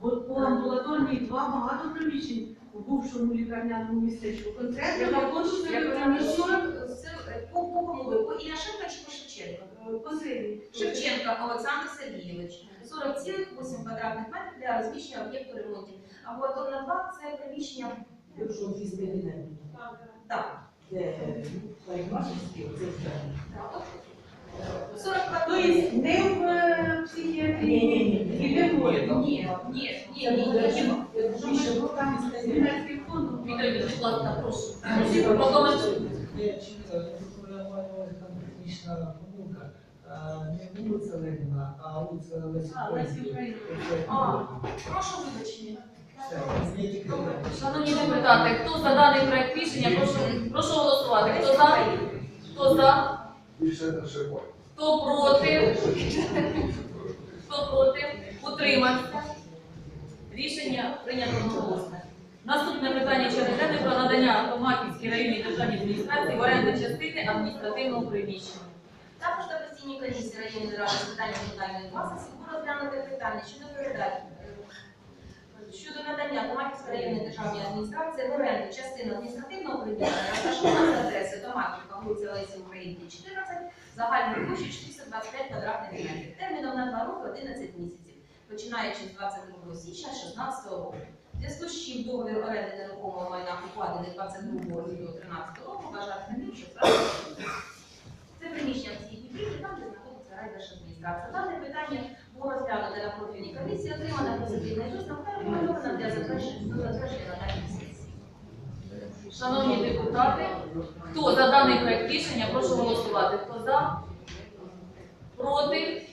От по амбулаторній два багато приміщень у бувшому лікарняному містечку. Конкретно це перепрошую, приміщення е, по по кому ви? По Ільяшенка чи по Шевченка? е, посилі. Шевченка Олександр Сергійович. 40,8 квадратних метрів для розміщення об'єкту ремонтів. Амбулаторна 2 це приміщення. Якщо офіс кабінет, Так, де парикмахерський, це здання. так. 40 Тобто не в е, психіатрії, Ні-ні-ні. не в Ні, ні, ні, ні, технічна помилка. Не вулиця Леніна, а вулиця Лесі А, Лесі Українки. Українки. А. Прошу вибачення. Все, змійте кредит. Шановні депутати, хто за даний проект рішення, прошу, прошу голосувати. Хто за? Хто за? Хто проти? Хто проти? Утримався. Рішення прийнято одноголосно. Наступне питання денної про надання Томаківській районній державній адміністрації в оренду частини адміністративного приміщення. Також на постійній комісії районної ради з питань комунальної власності було розглянуте питання щодо передачі е, щодо надання Томаківської районної державної адміністрації в оренду частини адміністративного приміщення розташованої за адресою Томаківка, вулиця Лесі Українки, 14, загальною площею 425 квадратних метрів, терміном на 2 роки 11 місяців, починаючи з 22 січня 2016 року. Зв'язку з чим договір оренди нерухомого майна укладений 22 року 13 року, вважати не більше це приміщення в цій будівлі, там, де знаходиться райдержадміністрація. Дане питання було розглянуте на профільній комісії, отримана позитивний висновок та рекомендована для затвердження на даній сесії. Шановні депутати, хто за даний проект рішення, прошу голосувати. Хто за? Проти?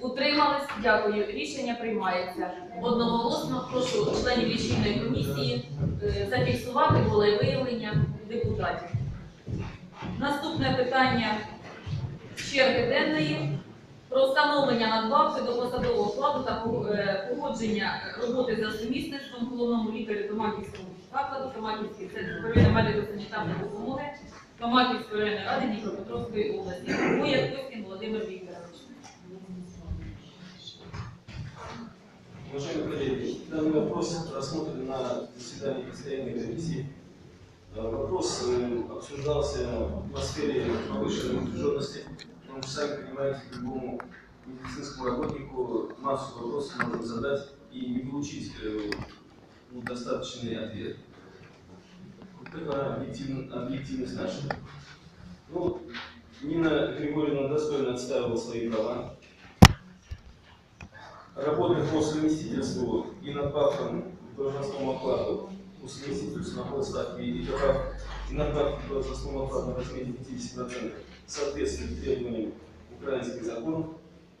Утримались? Дякую. Рішення приймається. Одноголосно прошу членів лічильної комісії е, зафіксувати волевиявлення депутатів. Наступне питання черги денної про встановлення надбавки до посадового складу та е, погодження роботи за сумісництвом головному лікарю Томаківського закладу Томаківський центр первинної медико-санітарної допомоги Томаківської районної ради Дніпропетровської області. Бояк Костін Володимир Вікторович. Уважаемые коллеги, данный вопрос рассмотрен на заседании постоянной комиссии. Э, Вопрос э, обсуждался в атмосфере повышенной напряженности, потому что, сами понимаете, любому медицинскому работнику массу вопросов можно задать и не получить э, ну, достаточный ответ. Какова объективн- объективность наша? Ну, Нина Григорьевна достойно отстаивала свои права, работы по совместительству и надбавкам к должностному окладу по совместительству на полставки и надбавки к должностному окладу в размере 50% соответствует требованиям украинских законов.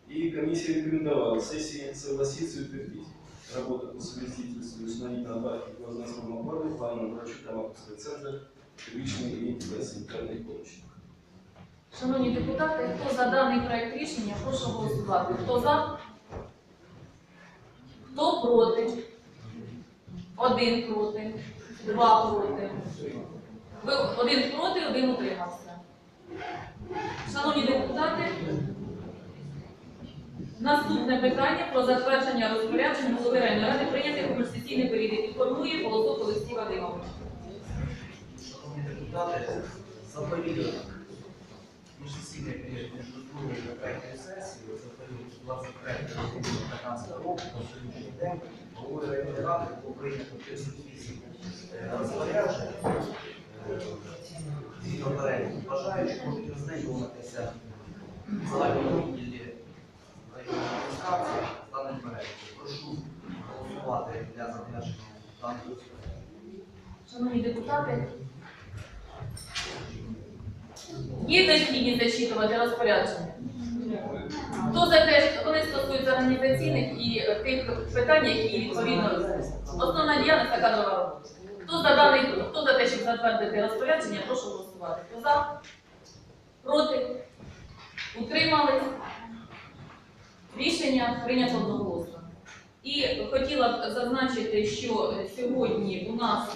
И комиссия рекомендовала сессии согласиться и утвердить работу по совместительству и установить надбавки к должностному окладу главному врачу Тамаковского центра первичной и санитарной помощи. Шановні депутати, хто за даний проект рішення, прошу голосувати. Хто за? Хто проти? Один проти, два проти. Ви один проти, один утримався. Шановні депутати, наступне питання про затвердження розпорядження голови районної ради прийняти в конституційний період. Інформує Колосок Олексій Вадимович. Шановні депутати, за за період 23-15 року, по сьогоднішній день, головою районної ради було прийнято 38 е, розпоряджень. Згідно переліку бажаючих можуть ознайомитися в загальному відділі районної адміністрації. Прошу голосувати для затвердження даного. Шановні депутати, є необхідність зачитувати розпорядження? Хто за те, що вони стосуються організаційних і тих питань, які відповідно основна діяльність та кадрова робота? Хто за даний, хто за те, щоб затвердити розпорядження, прошу голосувати. Хто за? Проти? Утримались? Рішення прийнято одноголосно. І хотіла б зазначити, що сьогодні у нас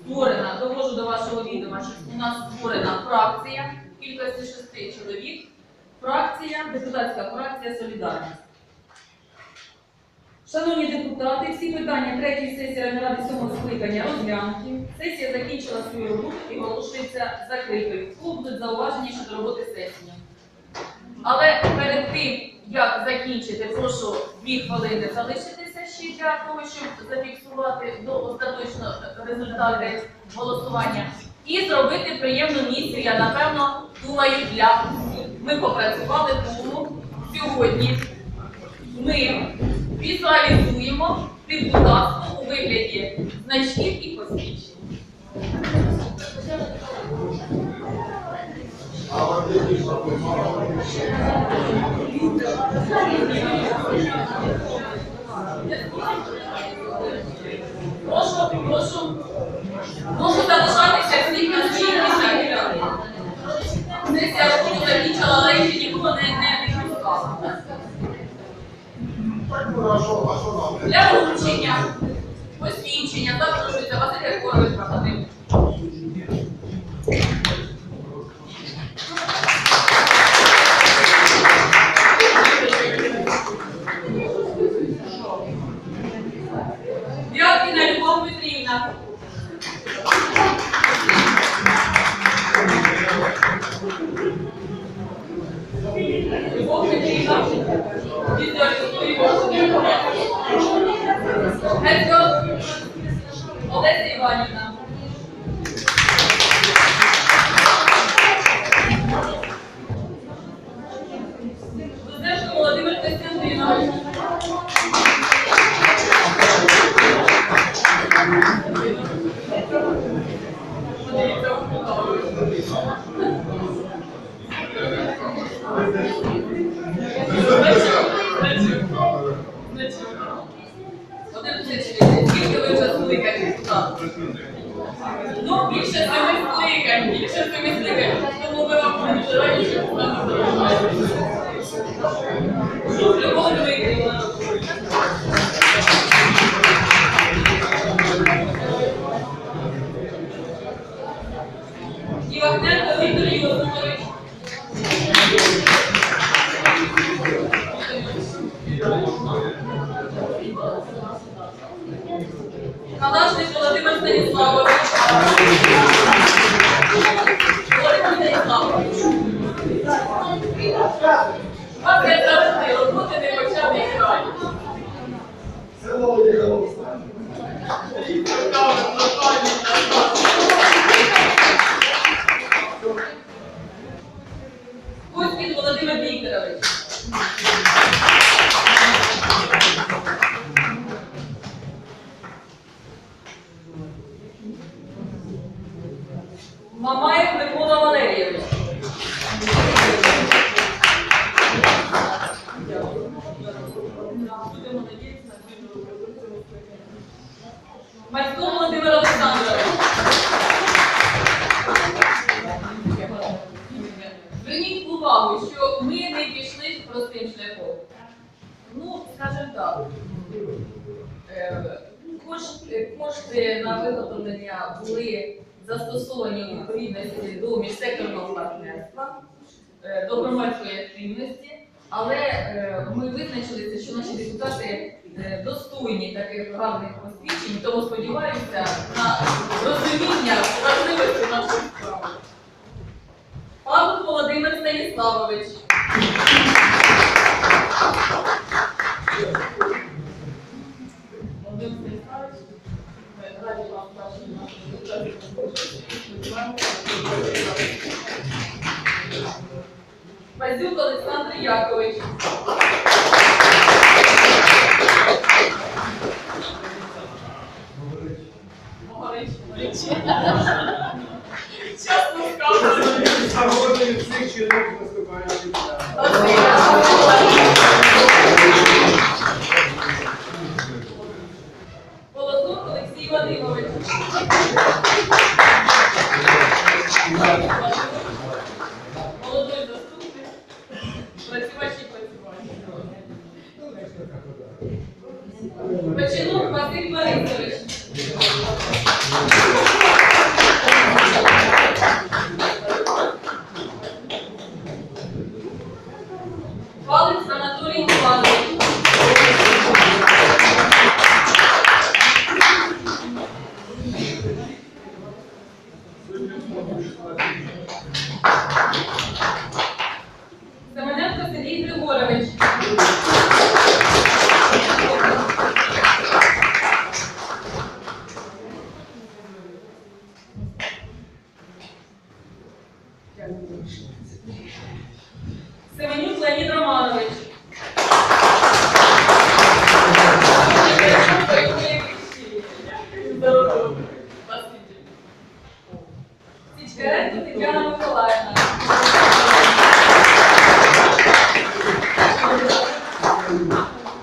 створена, довожу до вашого відома, що у нас створена фракція кількості шести чоловік. Фракція, депутатська фракція Солідарність. Шановні депутати, всі питання третьої сесії ради сьомого скликання розглянуті. Сесія закінчила свою роботу і оголошується закритою. Будуть зауваження щодо роботи сесії. Але перед тим, як закінчити, прошу дві хвилини залишитися ще для того, щоб зафіксувати до остаточно результати голосування. І зробити приємну місію, я напевно думаю, для всіх. Ми попрацювали тому сьогодні. Ми візуалізуємо депутатство у вигляді значків і посвідчень. Прошу, прошу, прошу залишатися всіх на своїх місцях. Сесія роботу закінчила, але ще нікого. Для вручення, посвідчення, запрошується Василь Егорович Бахатин. Гетько. Олеся Іванівна. Ну, більше семи скликань, більше семи скликань. Тому ми вам дуже раді, що ви нам залишаєте. Дмитрівна. Івахненко Віктор Йосипович. Володимир Станіславович. Батько Володимир Олександрович. Зверніть увагу, що ми не пішли простим шляхом. Ну, скажімо так. Е, Кошти, кошти на виготовлення були застосовані у відповідності до міжсекторного партнерства, е, до громадської активності, але е, ми визначилися, що наші депутати е, достойні таких гарних посвідчень, тому сподіваюся на розуміння важливості нашої справи. Павло Володимир Станіславович. Володимир Станіславович, раді вам бачити Базюк Олександр Якович. Могорич. Чесно сказано. Володук Олексій Вадимович. Романович. Тетяна Миколаївна.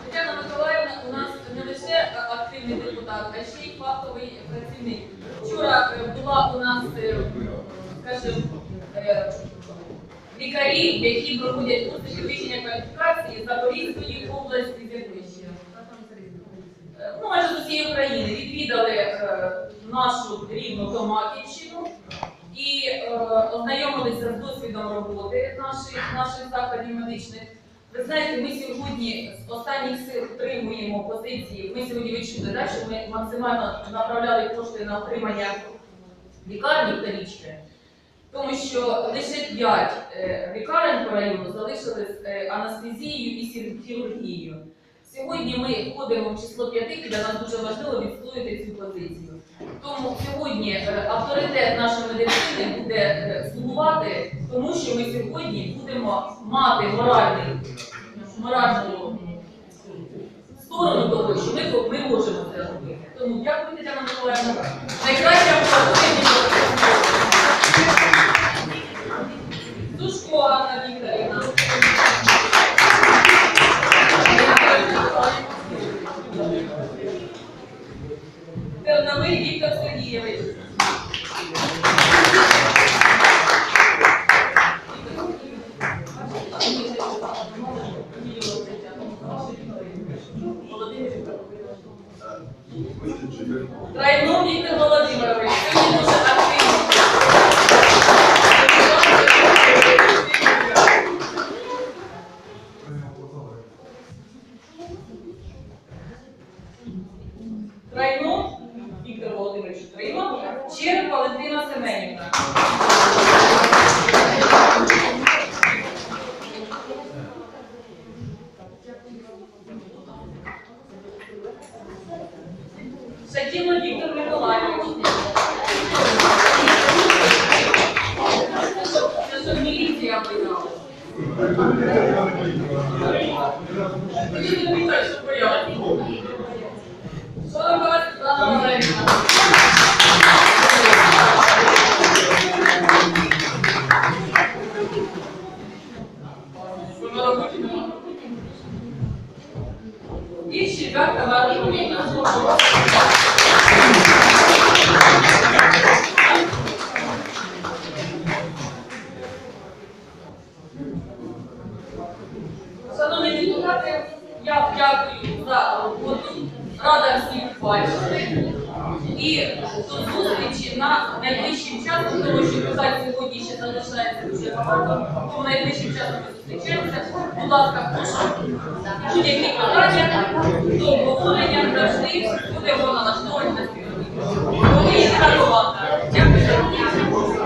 Тетяна Миколаївна у нас не лише активний депутат, а ще й фаховий працівник. Вчора е, була у нас, е, скажімо, е, е, лікарі, які проходять курси підвищення кваліфікації Запорізької області, якої? Е, Ну, майже з усієї України відвідали е, нашу рідну Томаківщину і е, ознайомилися з досвідом роботи наших, закладів медичних. Ви знаєте, ми сьогодні з останніх сил отримуємо позиції. Ми сьогодні відчули, так, що ми максимально направляли кошти на отримання лікарні вторічної, тому що лише 5 лікарень по району залишили з е, анестезією і хірургією. Сьогодні ми входимо в число п'яти, і для нас дуже важливо відстояти цю позицію. Тому сьогодні е, авторитет нашої медицини буде е, слугувати, тому що ми сьогодні будемо мати моральний, моральну сторону того, що ми, ми можемо це робити. Тому дякую, Тетяна Миколаївна. Найкраща Валентина Семенівна. Шатіло Віктор Миколайович. Це що міліція вигнала. Тоді не що Депутати, я дякую за роботу. Рада всіх бачити. І до зустрічі на найближчим часом, тому що питань сьогодні ще залишається дуже багато. Тому найближчим часом ми зустрічаємося. Будь ласка, прошу. Будь-які питання до обговорення завжди будемо налаштовані на команда. Дякую за увагу.